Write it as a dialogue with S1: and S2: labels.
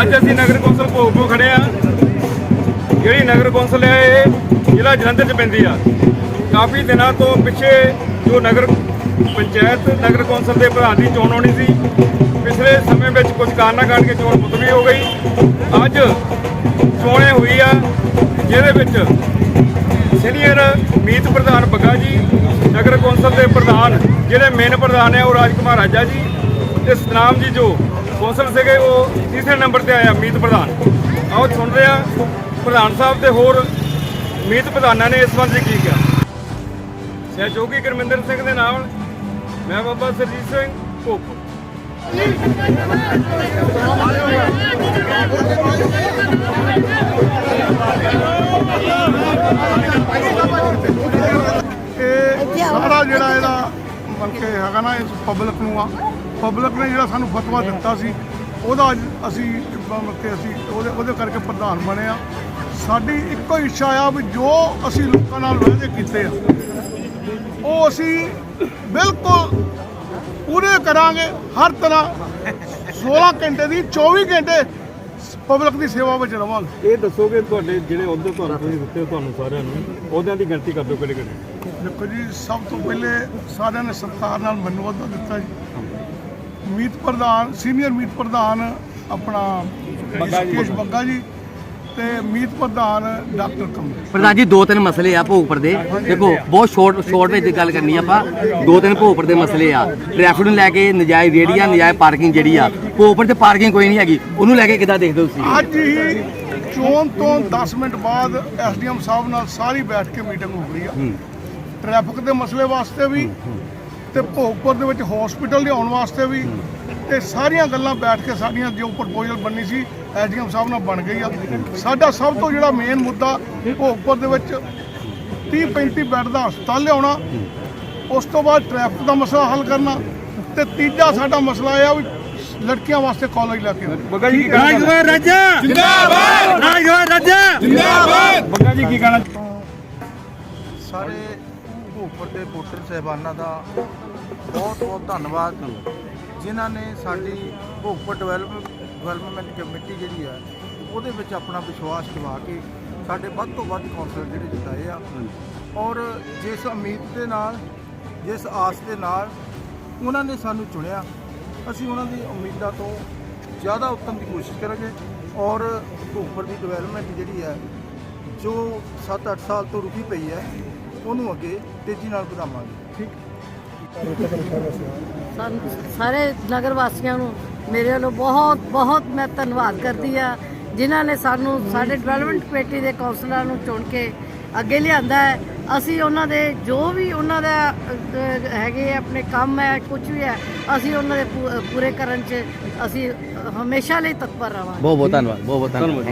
S1: ਅੱਜ ਅਸੀਂ ਨਗਰ ਕੌਂਸਲ ਭੋਗਪੁਰ ਖੜੇ ਆ ਜਿਹੜੀ ਨਗਰ ਕੌਂਸਲ ਹੈ, ਇਹ ਜ਼ਿਲ੍ਹਾ ਜਲੰਧਰ 'ਚ ਪੈਂਦੀ ਆ। ਕਾਫੀ ਦਿਨਾਂ ਤੋਂ ਪਿੱਛੇ ਜੋ ਨਗਰ ਪੰਚਾਇਤ, ਨਗਰ ਕੌਂਸਲ ਦੇ ਪ੍ਰਧਾਨ ਦੀ ਚੋਣ ਹੋਣੀ ਸੀ, ਪਿਛਲੇ ਸਮੇਂ ਵਿੱਚ ਕੁਝ ਕਾਰਨਾਂ ਕਰਕੇ ਚੋਣ ਮੁਲਤਵੀ ਹੋ ਗਈ। ਅੱਜ ਚੋਣੇ ਹੋਈ ਆ, ਜਿਹਦੇ ਵਿੱਚ ਸੀਨੀਅਰ ਮੀਤ ਪ੍ਰਧਾਨ ਬੱਗਾ ਜੀ, ਨਗਰ ਕੌਂਸਲ ਦੇ ਪ੍ਰਧਾਨ, ਜਿਹੜੇ ਮੇਨ ਪ੍ਰਧਾਨ ਹੈ ਉਹ ਰਾਜਕੁਮਾਰ ਰਾਜਾ ਜੀ ਤੇ ਸਤਨਾਮ ਜੀ ਜੋ ਕੌਂਸਲ ਸੀਗੇ, ਉਹ ਤੀਸਰੇ ਨੰਬਰ ਤੇ ਆਇਆ ਮੀਤ ਪ੍ਰਧਾਨ। ਆਓ ਸੁਣ ਰਹੇ ਆ ਪ੍ਰਧਾਨ ਸਾਹਿਬ ਤੇ ਹੋਰ ਮੀਤ ਪ੍ਰਧਾਨਾਂ ਨੇ ਇਸ ਸੰਬੰਧ ਕੀ ਕਿਹਾ। ਸਹਿਯੋਗੀ ਗੁਰਮਿੰਦਰ ਸਿੰਘ ਦੇ ਨਾਲ ਮੈਂ ਬਾਬਾ ਸਰਜੀਤ ਸਿੰਘ ਭੋਗਪੁਰ
S2: ਇਹ ਸਾਰਾ ਜਿਹੜਾ ਇਹਦਾ ਬਲਕਿ ਹੈਗਾ ਨਾ, ਇਸ ਪਬਲਿਕ ਨੂੰ ਆ। ਪਬਲਿਕ ਨੇ ਜਿਹੜਾ ਸਾਨੂੰ ਫਤਵਾ ਦਿੱਤਾ ਸੀ, ਉਹਦਾ ਅੱਜ ਅਸੀਂ ਮਤਲਬ ਅਸੀਂ ਉਹਦੇ ਉਹਦੇ ਕਰਕੇ ਪ੍ਰਧਾਨ ਬਣੇ ਆ। ਸਾਡੀ ਇੱਕੋ ਇੱਛਾ ਆ ਵੀ ਜੋ ਅਸੀਂ ਲੋਕਾਂ ਨਾਲ ਵਾਅਦੇ ਕੀਤੇ ਆ, ਉਹ ਅਸੀਂ ਬਿਲਕੁਲ ਪੂਰੇ ਕਰਾਂਗੇ ਹਰ ਤਰ੍ਹਾਂ। 16 ਘੰਟੇ ਦੀ 24 ਘੰਟੇ ਪਬਲਿਕ ਦੀ ਸੇਵਾ ਵਿੱਚ ਰਵਾਂਗੇ।
S1: ਇਹ ਦੱਸੋਗੇ ਤੁਹਾਡੇ ਜਿਹੜੇ ਅਹੁਦੇ ਤੁਹਾਨੂੰ ਤੁਸੀਂ ਦਿੱਤੇ ਤੁਹਾਨੂੰ ਸਾਰਿਆਂ ਨੂੰ ਅਹੁਦਿਆਂ ਦੀ ਗਿਣਤੀ ਕਰ ਦਿਓ ਕਿਹੜੇ ਕਿਹੜੇ
S2: ਦੇਖੋ ਜੀ ਸਭ ਤੋਂ ਪਹਿਲੇ ਸਾਰਿਆਂ ਨੇ ਸਤਿਕਾਰ ਨਾਲ ਮੈਨੂੰ ਅਹੁਦਾ ਦਿੱਤਾ ਜੀ। ਮੀਤ ਪ੍ਰਧਾਨ ਸੀਨੀਅਰ ਮੀਤ ਪ੍ਰਧਾਨ ਆਪਣਾ ਕੇਸ਼ ਬੱਗਾ ਜੀ ਤੇ ਮੀਤ ਪ੍ਰਧਾਨ ਡਾਕਟਰ ਕਮਲ।
S3: ਪ੍ਰਧਾਨ ਜੀ ਦੋ ਤਿੰਨ ਮਸਲੇ ਆ ਭੋਗਪੁਰ ਦੇ ਦੇਖੋ ਬਹੁਤ ਸ਼ਾਰਟ ਸ਼ਾਰਟ ਵਿੱਚ ਗੱਲ ਕਰਨੀ ਆਪਾਂ। ਦੋ ਤਿੰਨ ਭੋਗਪੁਰ ਦੇ ਮਸਲੇ ਆ। ਟ੍ਰੈਫਿਕ ਨੂੰ ਲੈ ਕੇ ਨਜਾਇਜ਼ ਰੇੜੀਆਂ ਨਜਾਇਜ਼ ਪਾਰਕਿੰਗ ਜਿਹੜੀ ਆ। ਭੋਗਪੁਰ ਤੇ ਪਾਰਕਿੰਗ ਕੋਈ ਨਹੀਂ ਹੈਗੀ। ਉਹਨੂੰ ਲੈ ਕੇ ਕਿੱਦਾਂ ਦੇਖਦੇ ਹੋ ਤੁਸੀਂ?
S2: ਅੱਜ ਹੀ ਚੋਣ ਤੋਂ 10 ਮਿੰਟ ਬਾਅਦ ਐਸਡੀਐਮ ਸਾਹਿਬ ਨਾਲ ਸਾਰੀ ਬੈਠ ਕੇ ਮੀਟਿੰਗ ਹੋ ਰਹੀ ਆ। ਟ੍ਰੈਫਿਕ ਦੇ ਮਸਲੇ ਵਾਸਤੇ ਵੀ ਤੇ ਭੋਗਪੁਰ ਦੇ ਵਿੱਚ ਹਸਪੀਟਲ ਲਿਆਉਣ ਵਾਸਤੇ ਵੀ ਤੇ ਸਾਰੀਆਂ ਗੱਲਾਂ ਬੈਠ ਕੇ ਸਾਡੀਆਂ ਜੋ ਪ੍ਰਪੋਜ਼ਲ ਬਣਨੀ ਸੀ ਐਸਡੀਐਮ ਸਾਹਿਬ ਨਾਲ ਬਣ ਗਈ ਆ। ਸਾਡਾ ਸਭ ਤੋਂ ਜਿਹੜਾ ਮੇਨ ਮੁੱਦਾ ਭੋਗਪੁਰ ਦੇ ਵਿੱਚ 30 35 ਬੈੱਡ ਦਾ ਹਸਪਤਾਲ ਲਿਆਉਣਾ ਉਸ ਤੋਂ ਬਾਅਦ ਟ੍ਰੈਫਿਕ ਦਾ ਮਸਲਾ ਹੱਲ ਕਰਨਾ ਤੇ ਤੀਜਾ ਸਾਡਾ ਮਸਲਾ ਇਹ ਆ ਵੀ ਲੜਕੀਆਂ ਵਾਸਤੇ ਕਾਲਜ ਲੈ ਕੇ।
S1: ਬੱਗਾ ਜੀ ਕੀ ਕਹਿਣਾ
S3: ਰਾਜਾ! ਜਿੰਦਾਬਾਦ! ਰਾਜਗੁਰੂ ਰਾਜਾ!
S1: ਬੱਗਾ ਜੀ ਕੀ ਕਹਿਣਾ?
S4: ਸਾਰੇ ਭੂਪਰ ਦੇ ਵੋਟਰ ਸਹਿਬਾਨਾਂ ਦਾ ਬਹੁਤ ਬਹੁਤ ਧੰਨਵਾਦ। ਜਿਨ੍ਹਾਂ ਨੇ ਸਾਡੀ ਭੂਪਰ ਡਿਵੈਲਪ ਡਿਵੈਲਪਮੈਂਟ ਕਮੇਟੀ ਜਿਹੜੀ ਹੈ ਉਹਦੇ ਵਿੱਚ ਆਪਣਾ ਵਿਸ਼ਵਾਸ ਦਿਵਾ ਕੇ ਸਾਡੇ ਵੱਧ ਤੋਂ ਵੱਧ ਕੌਂਸਲਰ ਜਿਹੜੇ ਜਿਤਾਏ ਆ। ਔਰ ਜਿਸ ਉਮੀਦ ਦੇ ਨਾਲ, ਜਿਸ ਆਸ ਦੇ ਨਾਲ ਉਹਨਾਂ ਨੇ ਸਾਨੂੰ ਚੁਣਿਆ, ਅਸੀਂ ਉਹਨਾਂ ਦੀ ਉਮੀਦਾਂ ਤੋਂ ਜ਼ਿਆਦਾ ਉੱਤਮ ਦੀ ਕੋਸ਼ਿਸ਼ ਕਰਾਂਗੇ। ਔਰ ਭੂਪਰ ਦੀ ਡਿਵੈਲਪਮੈਂਟ ਜਿਹੜੀ ਹੈ ਜੋ 7-8 ਸਾਲ ਤੋਂ ਰੁਕੀ ਪਈ ਹੈ ਉਹਨੂੰ ਅੱਗੇ ਤੇਜ਼ੀ ਨਾਲ ਵਧਾਵਾਂਗੇ। ਠੀਕ।
S5: ਸਾਨੂੰ ਸਾਰੇ ਨਗਰ ਵਾਸੀਆਂ ਨੂੰ ਮੇਰੇ ਵੱਲੋਂ ਬਹੁਤ ਬਹੁਤ ਮੈਂ ਧੰਨਵਾਦ ਕਰਦੀ ਆ ਜਿਨ੍ਹਾਂ ਨੇ ਸਾਨੂੰ ਸਾਡੇ ਡਿਵੈਲਪਮੈਂਟ ਕਮੇਟੀ ਦੇ ਕੌਂਸਲਰਾਂ ਨੂੰ ਚੁਣ ਕੇ ਅੱਗੇ ਲਿਆਂਦਾ ਹੈ। ਅਸੀਂ ਉਹਨਾਂ ਦੇ ਜੋ ਵੀ ਉਹਨਾਂ ਦਾ ਹੈਗੇ ਆਪਣੇ ਕੰਮ ਹੈ ਕੁਝ ਵੀ ਹੈ ਅਸੀਂ ਉਹਨਾਂ ਦੇ ਪੂ- ਪੂਰੇ ਕਰਨ 'ਚ ਅਸੀਂ ਹਮੇਸ਼ਾ ਲਈ ਤਤਪਰ ਰਹਾਂਗੇ
S3: ਬਹੁਤ ਬਹੁਤ ਧੰਨਵਾਦ ਬਹੁਤ ਬਹੁਤ ਧੰਨਵਾਦ।